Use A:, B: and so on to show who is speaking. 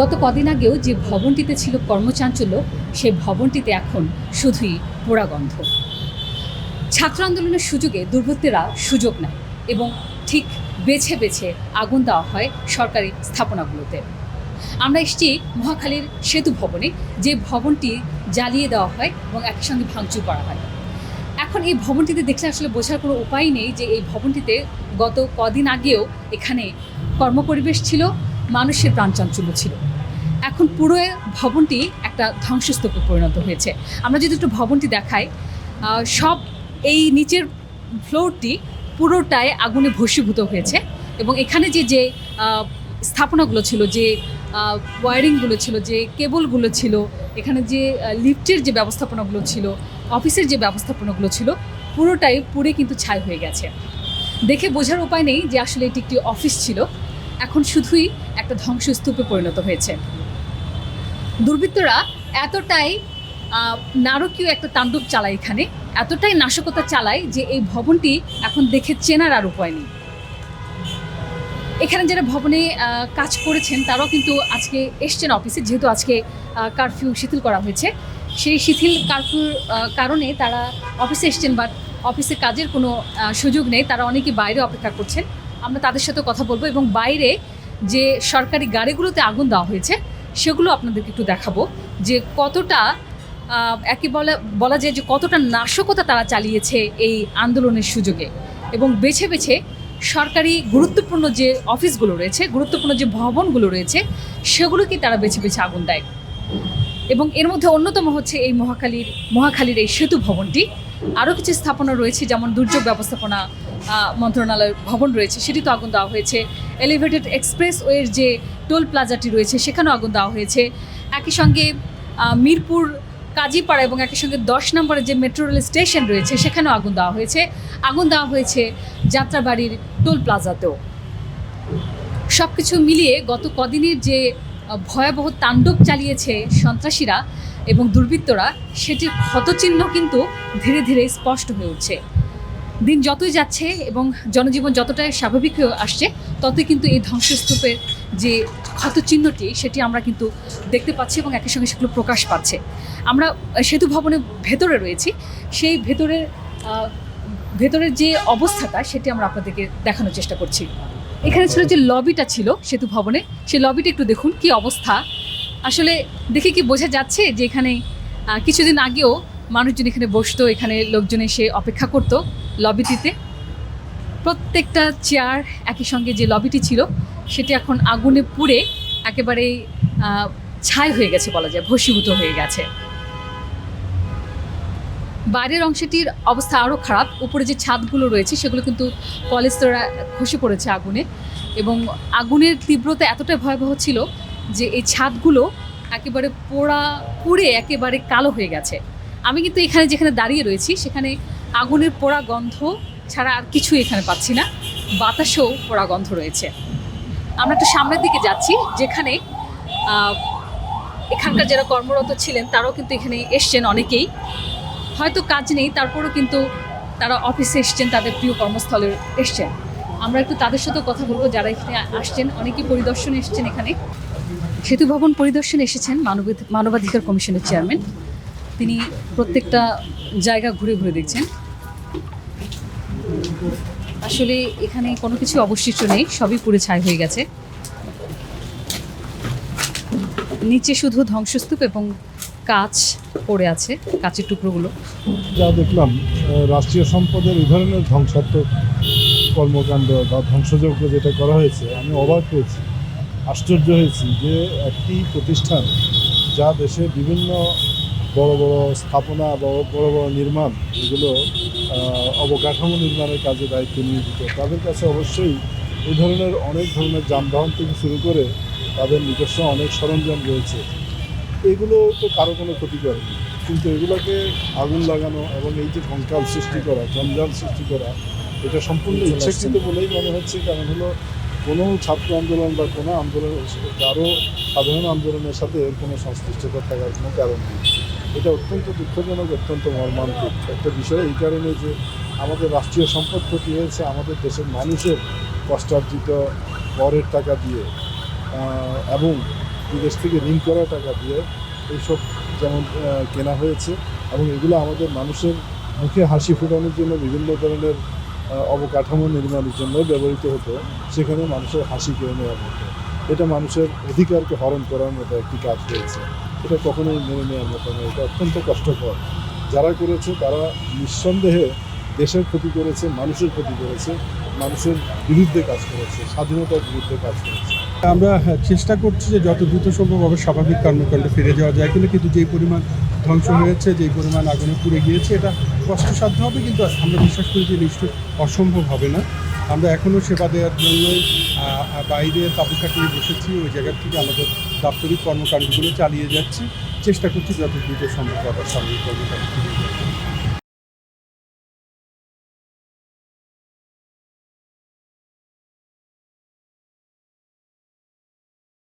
A: গত কদিন আগেও যে ভবনটিতে ছিল কর্মচাঞ্চল্য সেই ভবনটিতে এখন শুধুই পোড়া গন্ধ। ছাত্র আন্দোলনের সুযোগে দুর্বৃত্তরা সুযোগ নেয় এবং ঠিক বেছে বেছে আগুন দেওয়া হয় সরকারি স্থাপনাগুলোতে। আমরা এসেছি মহাখালীর সেতু ভবনে, যে ভবনটি জ্বালিয়ে দেওয়া হয় এবং একই সঙ্গে ভাঙচুর করা হয়। এখন এই ভবনটিতে দেখলে আসলে বোঝার কোনো উপায় নেই যে এই ভবনটিতে গত কদিন আগেও এখানে কর্মপরিবেশ ছিল মানুষের প্রাণচাঞ্চল্য ছিল। এখন পুরো ভবনটি একটা ধ্বংসস্তূপে পরিণত হয়েছে। আমরা যদি একটু ভবনটি দেখাই সব এই নিচের ফ্লোরটি পুরোটাই আগুনে ভস্মীভূত হয়েছে এবং এখানে যে যে স্থাপনাগুলো ছিল, যে ওয়ারিংগুলো ছিল, যে, কেবলগুলো ছিল, এখানে যে লিফটের যে ব্যবস্থাপনাগুলো ছিল, অফিসের যে ব্যবস্থাপনাগুলো ছিল, পুরোটাই পুড়ে কিন্তু ছাই হয়ে গেছে। দেখে বোঝার উপায় নেই যে আসলে এটি একটি অফিস ছিল। এখন শুধুই একটা ধ্বংসস্তূপে পরিণত হয়েছে। দুর্বৃত্তরা এতটাই নারকীয় একটা তাণ্ডব চালায় এখানে, এতটাই নাশকতা চালায় যে এই ভবনটি এখন দেখে চেনার আর উপায় নেই। এখানে যারা ভবনে কাজ করেছেন, তারাও কিন্তু আজকে এসছেন অফিসে, যেহেতু আজকে কারফিউ শিথিল করা হয়েছে। সেই শিথিল কারফিউর কারণে তারা অফিসে এসছেন, বাট অফিসে কাজের কোনো সুযোগ নেই। তারা অনেকে বাইরে অপেক্ষা করছেন। আমরা তাদের সাথে কথা বলব এবং বাইরে যে সরকারি গাড়িগুলোতে আগুন দেওয়া হয়েছে সেগুলো আপনাদেরকে একটু দেখাবো। যে কতটা আহ, একে বলা বলা যায় যে কতটা নাশকতা তারা চালিয়েছে এই আন্দোলনের সুযোগে এবং বেছে বেছে সরকারি গুরুত্বপূর্ণ যে অফিসগুলো রয়েছে গুরুত্বপূর্ণ যে ভবনগুলো রয়েছে সেগুলোকেই তারা বেছে বেছে আগুন দেয়। এবং এর মধ্যে অন্যতম হচ্ছে এই মহাখালীর মহাখালীর এই সেতু ভবনটি। আরও কিছু স্থাপনা রয়েছে যেমন দুর্যোগ ব্যবস্থাপনা আহ, মন্ত্রণালয়ের ভবন রয়েছে সেটি তো আগুন দেওয়া হয়েছে। এলিভেটেড এক্সপ্রেস ওয়ের যে টোল প্লাজাটি রয়েছে সেখানেও আগুন দেওয়া হয়েছে। একই সঙ্গে মিরপুর কাজীপাড়া এবং একই সঙ্গে দশ নম্বরের যে মেট্রো রেল স্টেশন রয়েছে সেখানেও আগুন দেওয়া হয়েছে। আগুন দেওয়া হয়েছে যাত্রাবাড়ির টোল প্লাজাতেও। সব কিছু মিলিয়ে গত কদিনের যে ভয়াবহ তাণ্ডব চালিয়েছে সন্ত্রাসীরা এবং দুর্বৃত্তরা সেটির ক্ষতচিহ্ন কিন্তু ধীরে ধীরে স্পষ্ট হয়ে উঠছে। দিন যতই যাচ্ছে এবং জনজীবন যতটাই স্বাভাবিক হয়ে আসছে, ততই কিন্তু এই ধ্বংসস্তূপের যে ক্ষতচিহ্নটি, সেটি আমরা কিন্তু দেখতে পাচ্ছি এবং একই সঙ্গে সেগুলো প্রকাশ পাচ্ছে। আমরা সেতু ভবনের ভেতরে রয়েছি। সেই ভেতরের ভেতরের যে অবস্থাটা, সেটি আমরা আপনাদেরকে দেখানোর চেষ্টা করছি। এখানে ছিল যে লবিটা ছিল সেতু ভবনে। সেই লবিটা একটু দেখুন, কি অবস্থা। আসলে দেখে কি বোঝা যাচ্ছে যে এখানে কিছুদিন আগেও মানুষজন এখানে বসতো, এখানে লোকজন এসে অপেক্ষা করতো লবিটিতে। প্রত্যেকটা চেয়ার একই সঙ্গে যে লবিটি ছিল, সেটি এখন আগুনে পুড়ে একেবারেই ছাই হয়ে গেছে বলা যায়, ভস্মীভূত হয়ে গেছে। বাইরের অংশটির অবস্থা আরও খারাপ, উপরে যে ছাদগুলো রয়েছে, সেগুলো কিন্তু পলিস্তরা খসে পড়েছে আগুনে। এবং আগুনের তীব্রতা এতটাই ভয়াবহ ছিল যে এই ছাদগুলো একেবারে পোড়া পুড়ে একেবারে কালো হয়ে গেছে। আমি কিন্তু এখানে যেখানে দাঁড়িয়ে রয়েছি, সেখানে আগুনের পোড়া গন্ধ ছাড়া আর কিছু এখানে পাচ্ছি না। বাতাসেও পোড়া গন্ধ রয়েছে। আমরা একটু সামনের দিকে যাচ্ছি, যেখানে এখানকার যারা কর্মরত ছিলেন, তারাও কিন্তু এখানে এসছেন অনেকেই। হয়তো কাজ নেই, তারপরেও কিন্তু তারা অফিসে এসছেন, তাদের প্রিয় কর্মস্থলে এসছেন। আমরা একটু তাদের সাথেও কথা বলব, যারা এখানে আসছেন অনেকেই পরিদর্শন এসছেন এখানে। সেতু ভবন পরিদর্শনে এসেছেন মানব মানবাধিকার কমিশনের চেয়ারম্যান। তিনি প্রত্যেকটা জায়গা ঘুরে ঘুরে দেখছেন। আসলে এখানে কোনো কিছু অবশিষ্ট নেই, সবই পুড়ে ছাই হয়ে গেছে। নিচে শুধু ধ্বংসস্তূপ এবং কাচ পড়ে আছে, কাচের টুকরোগুলো।
B: যা দেখলাম রাষ্ট্রীয় সম্পদের এই ধরনের ধ্বংসাত্মক কর্মকাণ্ড বা ধ্বংসযজ্ঞ যেটা করা হয়েছে, আমি অবাক হয়েছি। আশ্চর্য হয়েছি যে একটি প্রতিষ্ঠান যা দেশে বিভিন্ন বড় বড় স্থাপনা বা বড় বড় নির্মাণ এগুলো অবকাঠামো নির্মাণের কাজে দায়িত্ব নিয়োজিত। তাদের কাছে অবশ্যই এই ধরনের অনেক ধরনের যানবাহন থেকে শুরু করে তাদের নিজস্ব অনেক সরঞ্জাম রয়েছে। এগুলো তো কারও কোনো ক্ষতি করেনি কিন্তু এগুলোকে আগুন লাগানো এবং এই যে কঙ্কাল সৃষ্টি করা জঞ্জাল সৃষ্টি করা এটা সম্পূর্ণ ইচ্ছাকৃত বলেই মনে হচ্ছে। কারণ হলো কোনো ছাত্র আন্দোলন বা কোনো আন্দোলন, কারও সাধারণ আন্দোলনের সাথে এর কোনো সংশ্লিষ্টতা থাকার কোনো কারণ নেই। এটা অত্যন্ত দুঃখজনক, অত্যন্ত মর্মান্তিক। একটা বিষয় এই কারণে যে আমাদের রাষ্ট্রীয় সম্পদ ক্ষতি হয়েছে, আমাদের দেশের মানুষের কষ্টার্জিত করের টাকা দিয়ে এবং বিদেশ থেকে ঋণ করা টাকা দিয়ে এইসব যেমন কেনা হয়েছে, এবং এগুলো আমাদের মানুষের মুখে হাসি ফোটানোর জন্য বিভিন্ন ধরনের অবকাঠামো নির্মাণের জন্য ব্যবহৃত হতো, সেখানে মানুষের হাসি কেড়ে নেওয়ার মতো। এটা মানুষের অধিকারকে হরণ করার মতো একটি কাজ হয়েছে। এটা কখনোই মেনে নেওয়ার মতো নয়, এটা অত্যন্ত কষ্টকর। যারা করেছে, তারা নিঃসন্দেহে দেশের ক্ষতি করেছে, মানুষের ক্ষতি করেছে, মানুষের বিরুদ্ধে কাজ করেছে, স্বাধীনতার বিরুদ্ধে কাজ করেছে।
C: আমরা হ্যাঁ, চেষ্টা করছি যে যত দ্রুত সম্ভব আবার স্বাভাবিক কর্মকাণ্ডে ফিরে যাওয়া যায় কিন্তু কিন্তু যেই পরিমাণ ধ্বংস হয়েছে যেই পরিমাণ আগুনে পুড়ে গিয়েছে এটা কষ্টসাধ্য হবে কিন্তু আমরা বিশ্বাস করি যে নিশ্চয়ই অসম্ভব হবে না আমরা এখনও সেবা দেওয়ার জন্যই বাইরে তাবু কাটিয়ে বসেছি ওই জায়গা থেকে আমাদের দাপ্তরিক কর্মকাণ্ডগুলো চালিয়ে যাচ্ছি চেষ্টা করছি যত দ্রুত সম্ভব আবার স্বাভাবিক কর্মকাণ্ড ফিরে যেতে।